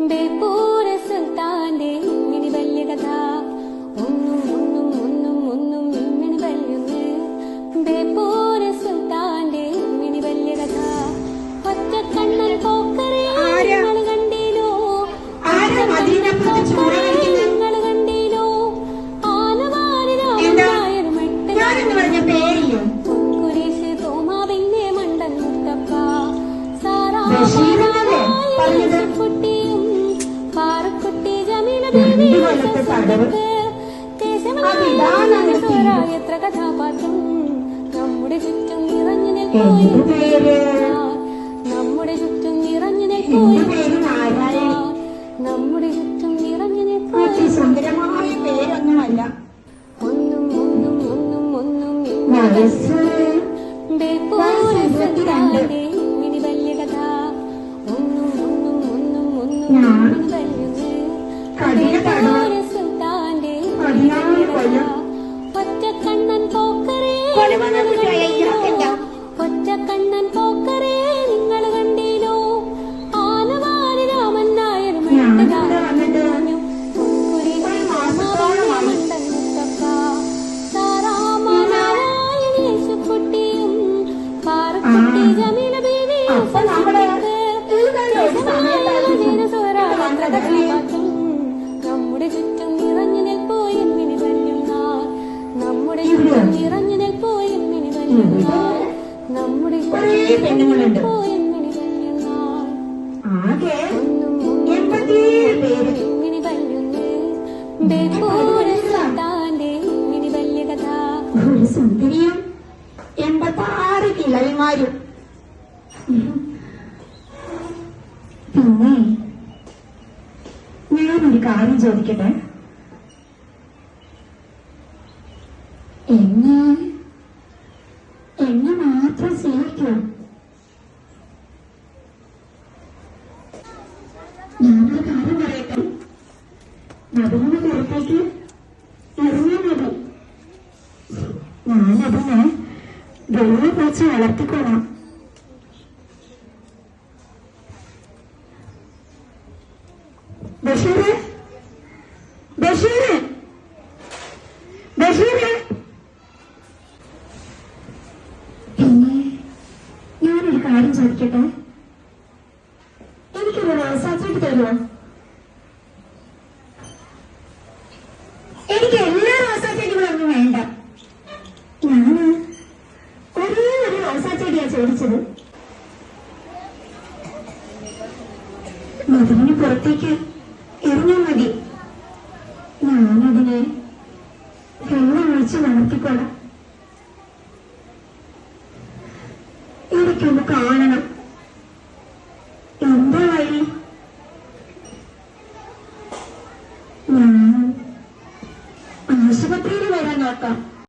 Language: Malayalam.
ബേപ്പൂര സുൽത്താന്റെ ഇമ്മിണി വലിയ കഥ ഒന്നും ഒന്നും ഒന്നും ഒന്നും ഇമ്മിണി വല്യൊന്ന് ബേപ്പൂര സുൽത്താന്റെ ഇമ്മിണി വലിയ കഥ ഒറ്റക്കണ്ണൻ പോക്കറേ ആരാ? നിങ്ങൾ കണ്ടീലോ ആരാ മദീനപ്പുറത്ത് ചോറ് കഴിക്കുന്നത്? നിങ്ങൾ കണ്ടീലോ ആനവാരി എന്താ? രാമനായർ മെട്ട് ഞാനെന്ന് പറഞ്ഞ പേരില്ലേ കുരിശ് തോമാവിന്റെ മണ്ടൻ മുത്തപ്പ സാറാ ബഷീറിനല്ലേ പറഞ്ഞത്? കുട്ടിയും പാറക്കുട്ടി ജമീല രണ്ട് കൊല്ലത്തെ തടവ്. അതിടാനാണ് തീരുക. എത്ര കഥാപാത്രം നമ്മുടെ ചുറ്റും നിറഞ്ഞു നമ്മുടെ ചുറ്റും നിറഞ്ഞു നമ്മുടെ ചുറ്റും നിറഞ്ഞു നിൽക്കൂ അതിസുന്ദരമായ പേരൊന്നുമല്ല ഒന്നും ഒന്നും ഒന്നും ഒന്നും വയസ്സ് പോക്കറേ കൊലപാതകം നമ്മുടെ പെണ്ണുങ്ങളുണ്ട്. ആകെ എൺപത്തിയേഴ് പേര് ഒരു സുന്ദരിയും എൺപത്താറ് കിളവിമാരും പിന്നെ ഞാനൊരു കാര്യം ചോദിക്കട്ടെ എന്നെ സ്നേഹിക്കൂ ഞാനൊരു കാര്യം പറയട്ടെ നദിയുടെ പുറത്തേക്ക് ഇറങ്ങിയാൽ മതി ഞാനതിനെ വെള്ളം വെച്ച് വളർത്തിക്കോളാം ബഷീറ് ബഷീറ് കാര്യം ചോദിക്കട്ടെ? എനിക്കൊരു റോസാച്ചെടി തരുമോ? എനിക്ക് എല്ലാ റോസാച്ചെടികളൊന്നും വേണ്ട. ഞാൻ ഒരേ ഒരു റോസാച്ചെടിയാ ചോദിച്ചത്. മതിലിന് പുറത്തേക്ക് എറിഞ്ഞാൽ മതി. ഞാനതിനെ വെള്ളം ഒഴിച്ച് വളർത്തിക്കോളാം Renata.